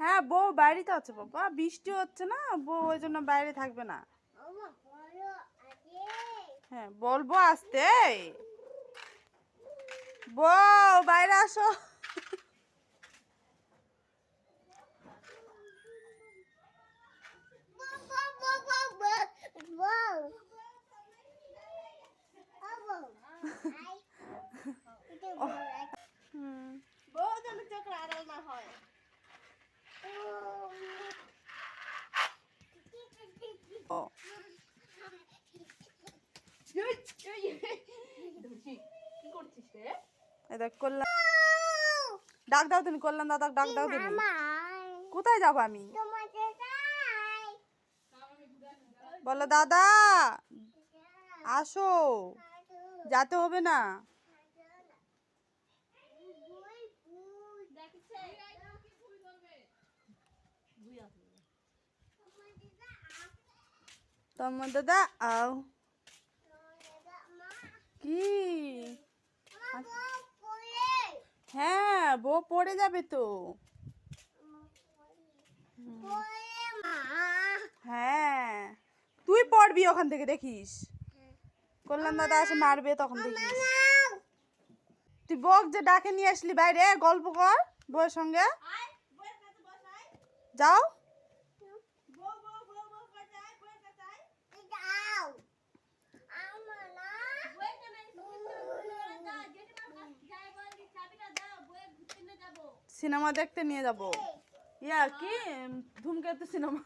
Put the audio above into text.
হ্যাঁ বউ বাড়িতে আছে বাবা, বৃষ্টি হচ্ছে না, বউ ওই জন্য বাইরে থাকবে না। হ্যাঁ বলব আসতে। বউ, বাইরে আসো বউ বউ বউ বউ বউ বউ ও বউ আই এটা বউ আছে হুম বউ যেন চোখের আড়াল না হয়। ও। করলাম ডাক দাও তুমি করলাম দাদা, ডাক দাও তুমি। কোথায় যাব আমি? বলো দাদা, আসো। যেতে হবে না। তোমার দাদা আও কি? হ্যাঁ বউ পড়ে যাবে তো। হ্যাঁ তুই পড়বি ওখান থেকে, দেখিস। কল্যাণ দাদা এসে মারবে তখন দেখিস। তুই বক যে ডাকে নিয়ে আসলি বাইরে, গল্প কর বউয়ের সঙ্গে। যাও। সিনেমা দেখতে নিয়ে যাব। ইয়া কি? ধূমকেতু সিনেমা।